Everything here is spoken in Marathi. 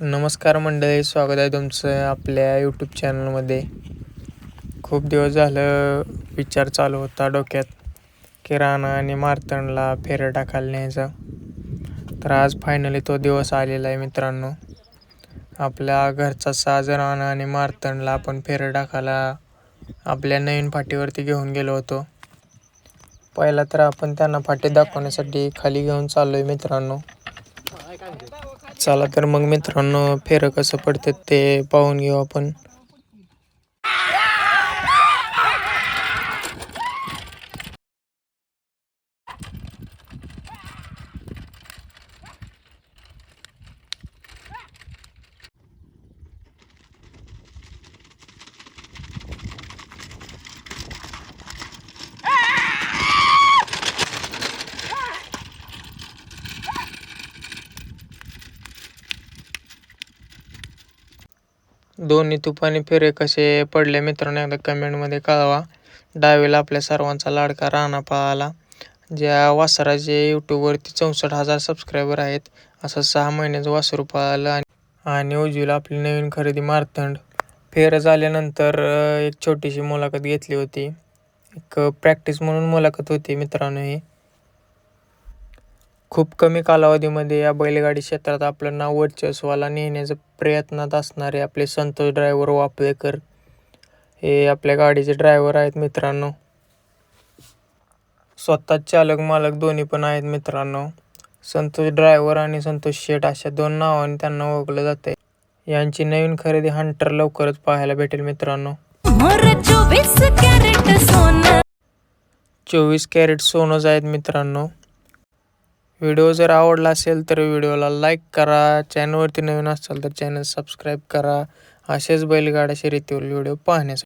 नमस्कार मंडळी स्वागत आहे तुमचं आपल्या यूट्यूब चॅनलमध्ये खूप दिवस झालं विचार चालू होता डोक्यात की राणा आणि मारतणला फेरं टाकायला न्यायचा. तर आज फायनली तो दिवस आलेला आहे मित्रांनो. आपल्या घरचा साज राणा आणि मारतणला आपण फेरं टाकायला आपल्या नवीन फाटीवरती घेऊन गेलो होतो. पहिला तर आपण त्यांना फाटी दाखवण्यासाठी खाली घेऊन चाललो आहे मित्रांनो. चला तर मग मित्रांनो फेरं कसं पडतं ते पाहून घेऊ आपण. दोन्ही तुफानी फेरे कसे पडले मित्रांनो एकदा कमेंटमध्ये कळवा. डावीला आपल्या सर्वांचा लाडका राणा पळाला ज्या वासराचे यूट्यूबवरती चौसष्ट हजार सबस्क्रायबर आहेत. असं सहा महिन्याचं वासरू पळालं आणि उजवीला आपली नवीन खरेदी मारतंड. फेर झाल्यानंतर एक छोटीशी मुलाखत घेतली होती. एक प्रॅक्टिस म्हणून मुलाखत होती मित्रांनो ही. खूप कमी कालावधीमध्ये या बैलगाडी क्षेत्रात आपलं नाव वर्चस्वाला नेण्याच्या प्रयत्नात असणारे आपले संतोष ड्रायव्हर वापलेकर हे आपल्या गाडीचे ड्रायव्हर आहेत मित्रांनो. स्वतः चालक मालक दोन्ही पण आहेत मित्रांनो. संतोष ड्रायव्हर आणि संतोष शेठ अशा दोन नावाने त्यांना ओळखलं जाते यांची नवीन खरेदी हंटर लवकरच पाहायला भेटेल मित्रांनो. चोवीस कॅरेट सोनंच आहेत मित्रांनो. व्हिडिओ जर आवडला असेल तर व्हिडिओला लाईक करा. चॅनलवरती नवीन असाल तर चॅनल सबस्क्राईब करा. असेच बैलगाडा शर्यतीवरील व्हिडिओ पाहण्यासाठी.